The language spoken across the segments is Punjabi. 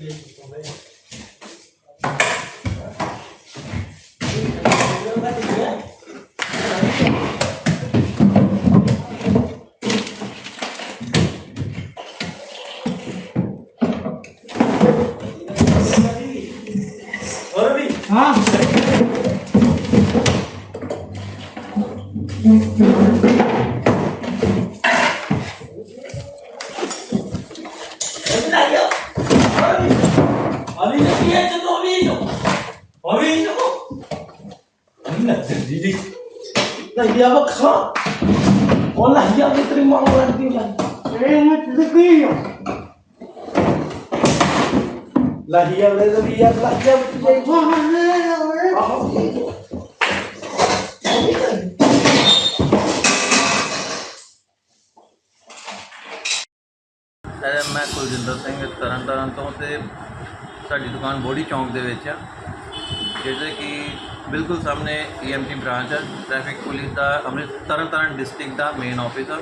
Dia. Niente, ho vinto! Ho vinto! Ini Nah dia baksa. Olah dia diterima orang dia. Ini rezeki. Lah dia rezeki dia lah dia diterima. Oh, मैं कुलजिंदर सिंह तरन तरन तो ਸਾਡੀ ਦੁਕਾਨ ਬੋੜੀ ਚੌਂਕ ਦੇ ਵਿੱਚ ਆ ਜਿਹਦੇ ਕਿ ਬਿਲਕੁਲ ਸਾਹਮਣੇ ਈਐਮਟੀ ਬ੍ਰਾਂਚ ਹੈ ਟ੍ਰੈਫਿਕ ਪੁਲਿਸ ਦਾ ਅੰਮ੍ਰਿਤ ਤਰਨਤਾਰਨ ਡਿਸਟ੍ਰਿਕਟ ਦਾ ਮੇਨ ਆਫਿਸ ਆ।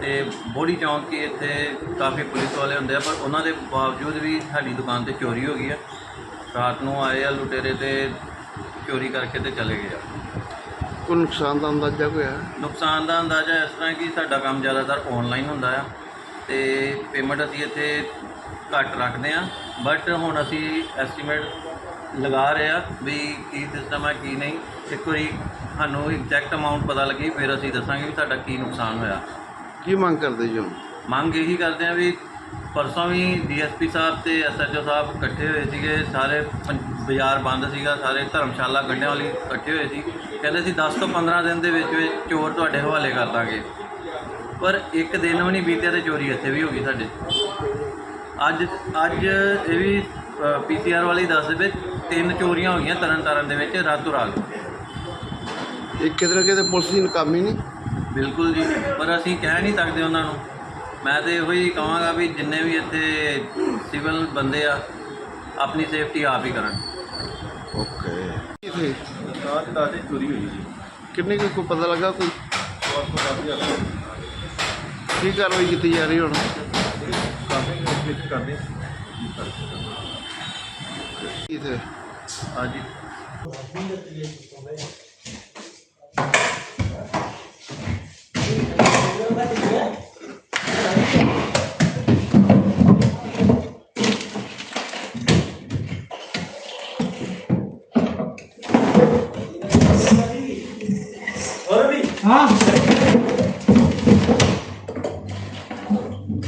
ਤੇ ਬੋੜੀ ਚੌਂਕ 'ਚ ਇੱਥੇ ਕਾਫੀ ਪੁਲਿਸ ਵਾਲੇ ਹੁੰਦੇ ਆ ਪਰ ਉਹਨਾਂ ਦੇ ਬਾਵਜੂਦ ਵੀ ਸਾਡੀ ਦੁਕਾਨ ਤੇ ਚੋਰੀ ਹੋ ਗਈ ਆ। ਰਾਤ ਨੂੰ ਆਏ ਆ ਲੁਟੇਰੇ ਤੇ ਚੋਰੀ ਕਰਕੇ ਤੇ ਚਲੇ ਗਏ ਆ। ਕੋਈ ਨੁਕਸਾਨ ਦਾ ਅੰਦਾਜ਼ਾ ਕੋਈ ਹੈ? ਨੁਕਸਾਨ ਦਾ ਅੰਦਾਜ਼ਾ ਇਸ ਤਰ੍ਹਾਂ ਕਿ ਸਾਡਾ ਕੰਮ ਜ਼ਿਆਦਾਤਰ ਆਨਲਾਈਨ ਹੁੰਦਾ ਆ। ਤੇ ਪੇਮੈਂਟ ਅਸੀਂ ਇੱਥੇ ਘੱਟ ਰੱਖਦੇ ਆ ਬਟ ਹੁਣ ਅਸੀਂ ਐਸਟੀਮੇਟ ਲਗਾ ਰਹੇ ਆ ਵੀ ਕੀ ਸਿਸਟਮ ਹੈ ਕੀ ਨਹੀਂ। ਇੱਕ ਵਾਰੀ ਸਾਨੂੰ ਐਗਜ਼ੈਕਟ ਅਮਾਉਂਟ ਪਤਾ ਲੱਗੀ ਫਿਰ ਅਸੀਂ ਦੱਸਾਂਗੇ ਵੀ ਸਾਡਾ ਕੀ ਨੁਕਸਾਨ ਹੋਇਆ। ਕੀ ਮੰਗ ਕਰਦੇ ਜੀ ਹੁਣ? ਮੰਗ ਇਹੀ ਕਰਦੇ ਆ ਵੀ ਪਰਸੋਂ ਵੀ ਡੀਐਸਪੀ ਸਾਹਿਬ ਤੇ ਐਸਐਚਓ ਸਾਹਿਬ ਇਕੱਠੇ ਹੋਏ ਸੀਗੇ। ਸਾਰੇ ਬਾਜ਼ਾਰ ਬੰਦ ਸੀਗਾ ਸਾਰੇ ਧਰਮਸ਼ਾਲਾ ਗੰਢਿਆਂ ਵਾਲੀ ਇਕੱਠੇ ਹੋਏ ਸੀ। ਕਹਿੰਦੇ ਸੀ 10 ਤੋਂ 15 ਦਿਨ ਦੇ ਵਿੱਚ ਵਿੱਚ ਚੋਰ ਤੁਹਾਡੇ ਹਵਾਲੇ ਕਰ ਦਾਂਗੇ। ਪਰ ਇੱਕ ਦਿਨ ਵੀ ਨਹੀਂ ਬੀਤਿਆ ਤੇ ਚੋਰੀ ਇੱਥੇ ਵੀ ਹੋ ਗਈ ਸਾਡੇ। ਅੱਜ ਅੱਜ ਇਹ ਵੀ ਪੀਸੀਆਰ ਵਾਲੇ ਦੱਸਦੇ ਪਏ ਤਿੰਨ ਚੋਰੀਆਂ ਹੋ ਗਈਆਂ ਤਰਨ ਤਾਰਨ ਦੇ ਵਿੱਚ ਰਾਤੋਂ ਰਾਤ। ਇਹ ਕਿਤੇ ਨਾ ਕਿਤੇ ਪੁਲਿਸ ਦੀ ਨਾਕਾਮੀ ਨਹੀਂ? ਬਿਲਕੁਲ ਜੀ ਪਰ ਅਸੀਂ ਕਹਿ ਨਹੀਂ ਸਕਦੇ ਉਹਨਾਂ ਨੂੰ। ਮੈਂ ਤੇ ਇਹੋ ਹੀ ਕਹਾਂਗਾ ਵੀ ਜਿੰਨੇ ਵੀ ਇੱਥੇ ਸਿਵਲ ਬੰਦੇ ਆ ਆਪਣੀ ਸੇਫਟੀ ਆਪ ਹੀ ਕਰਨ। ਓਕੇ। ਕਿਥੇ ਰਾਤ ਦਾ ਚੋਰੀ ਹੋਈ ਜੀ ਕਿੰਨੇ ਕੁ ਕੋਈ ਪਤਾ ਲੱਗਾ ਕੋਈ? ਬਹੁਤ ਤੋਂ ਕਾਫੀ ਹੱਦ ਤੱਕ ਕੀ ਕਾਰਵਾਈ ਕੀਤੀ ਜਾ ਰਹੀ ਹੁਣ? ਕਰਦੇ ਕਿਥੇ ਹਾਂਜੀ।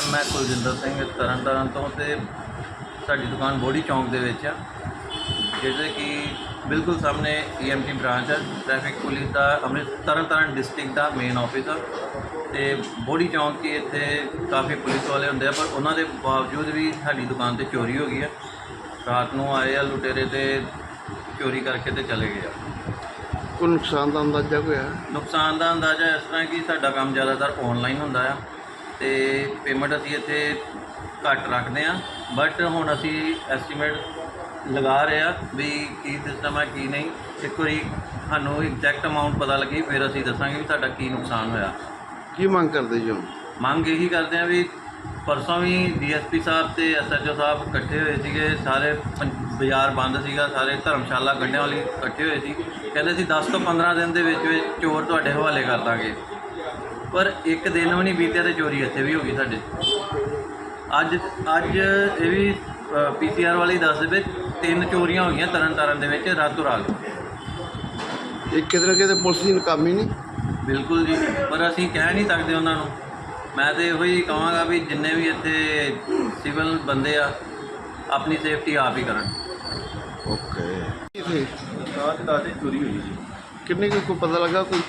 ਅਹ ਮੈਂ ਕੁਲਜਿੰਦਰ ਸਿੰਘ ਤਰਨਤਾਰਨ ਤੋਂ ਤੇ ਸਾਡੀ ਦੁਕਾਨ ਬੋੜੀ ਚੌਂਕ ਦੇ ਵਿੱਚ ਆ। ਜਿਹਦੇ ਕਿ ਬਿਲਕੁਲ ਸਾਹਮਣੇ ਈਐਮਟੀ ਬ੍ਰਾਂਚ ਹੈ ਟ੍ਰੈਫਿਕ ਪੁਲਿਸ ਦਾ ਅੰਮ੍ਰਿਤ ਤਰਨਤਾਰਨ ਡਿਸਟ੍ਰਿਕਟ ਦਾ ਮੇਨ ਆਫਿਸ ਆ। ਤੇ ਬੋੜੀ ਚੌਂਕ 'ਚ ਇੱਥੇ ਕਾਫੀ ਪੁਲਿਸ ਵਾਲੇ ਹੁੰਦੇ ਆ ਪਰ ਉਹਨਾਂ ਦੇ ਬਾਵਜੂਦ ਵੀ ਸਾਡੀ ਦੁਕਾਨ ਤੇ ਚੋਰੀ ਹੋ ਗਈ ਆ। ਰਾਤ ਨੂੰ ਆਏ ਆ ਲੁਟੇਰੇ ਤੇ ਚੋਰੀ ਕਰਕੇ ਤੇ ਚਲੇ ਗਏ ਆ। ਕੋਈ ਨੁਕਸਾਨ ਦਾ ਅੰਦਾਜ਼ਾ ਕੋਈ ਹੈ? ਨੁਕਸਾਨ ਦਾ ਅੰਦਾਜ਼ਾ ਇਸ ਤਰ੍ਹਾਂ ਕਿ ਸਾਡਾ ਕੰਮ ਜ਼ਿਆਦਾਤਰ ਆਨਲਾਈਨ ਹੁੰਦਾ ਆ। ਤੇ ਪੇਮੈਂਟ ਅਸੀਂ ਇੱਥੇ ਘੱਟ ਰੱਖਦੇ ਆ ਬਟ ਹੁਣ ਅਸੀਂ ਐਸਟੀਮੇਟ ਲਗਾ ਰਹੇ ਆ ਵੀ ਕੀ ਸਿਸਟਮ ਹੈ ਕੀ ਨਹੀਂ। ਇੱਕ ਵਾਰੀ ਸਾਨੂੰ ਐਗਜ਼ੈਕਟ ਅਮਾਉਂਟ ਪਤਾ ਲੱਗੀ ਫਿਰ ਅਸੀਂ ਦੱਸਾਂਗੇ ਵੀ ਸਾਡਾ ਕੀ ਨੁਕਸਾਨ ਹੋਇਆ। ਕੀ ਮੰਗ ਕਰਦੇ ਜੀ ਹੁਣ? ਮੰਗ ਇਹੀ ਕਰਦੇ ਆ ਵੀ ਪਰਸੋਂ ਵੀ ਡੀਐਸਪੀ ਸਾਹਿਬ ਤੇ ਐਸਐਚਓ ਸਾਹਿਬ ਇਕੱਠੇ ਹੋਏ ਸੀਗੇ ਸਾਰੇ ਬਾਜ਼ਾਰ ਬੰਦ ਸੀਗਾ ਸਾਰੇ ਧਰਮਸ਼ਾਲਾ ਗੰਢਿਆਂ ਵਾਲੀ ਇਕੱਠੇ ਹੋਏ ਸੀ। ਕਹਿੰਦੇ ਸੀ 10 ਤੋਂ 15 ਦਿਨ ਦੇ ਵਿੱਚ ਵਿੱਚ ਚੋਰ ਤੁਹਾਡੇ ਹਵਾਲੇ ਕਰ ਦਾਂਗੇ। ਪਰ ਇੱਕ ਦਿਨ ਵੀ ਨਹੀਂ ਬੀਤਿਆ ਤੇ ਚੋਰੀ ਇੱਥੇ ਵੀ ਹੋ ਗਈ ਸਾਡੇ। ਅੱਜ ਅੱਜ ਇਹ ਵੀ ਪੀਸੀਆਰ ਵਾਲੇ ਦੱਸਦੇ ਪਏ ਤਿੰਨ ਚੋਰੀਆਂ ਹੋ ਗਈਆਂ ਤਰਨ ਤਾਰਨ ਦੇ ਵਿੱਚ ਰਾਤੋਂ ਰਾਤ। ਇਹ ਨਾ ਕਿਤੇ ਪੁਲਿਸ ਦੀ ਨਾਕਾਮੀ ਨਹੀਂ? ਬਿਲਕੁਲ ਜੀ ਪਰ ਅਸੀਂ ਕਹਿ ਨਹੀਂ ਸਕਦੇ ਉਹਨਾਂ ਨੂੰ। ਮੈਂ ਤੇ ਇਹੋ ਹੀ ਕਹਾਂਗਾ ਵੀ ਜਿੰਨੇ ਵੀ ਇੱਥੇ ਸਿਵਲ ਬੰਦੇ ਆ ਆਪਣੀ ਸੇਫਟੀ ਆਪ ਹੀ ਕਰਨ। ਓਕੇ। ਕਿਥੇ ਰਾਤ ਦਾ ਤੇ ਚੋਰੀ ਹੋਈ ਜੀ ਕਿੰਨੇ ਕੁ ਕੋਈ ਪਤਾ ਲੱਗਾ ਕੋਈ?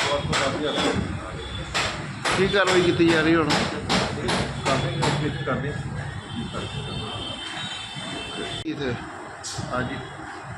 ਬਹੁਤ ਤੋਂ ਕਾਫੀ ਹੱਦ ਤੱਕ ਕੀ ਕਾਰਵਾਈ ਕੀਤੀ ਜਾ ਰਹੀ ਹੁਣ? ਵਿੱਚ ਕਰਦੇ ਹਾਂ ਇੱਥੇ ਅੱਜ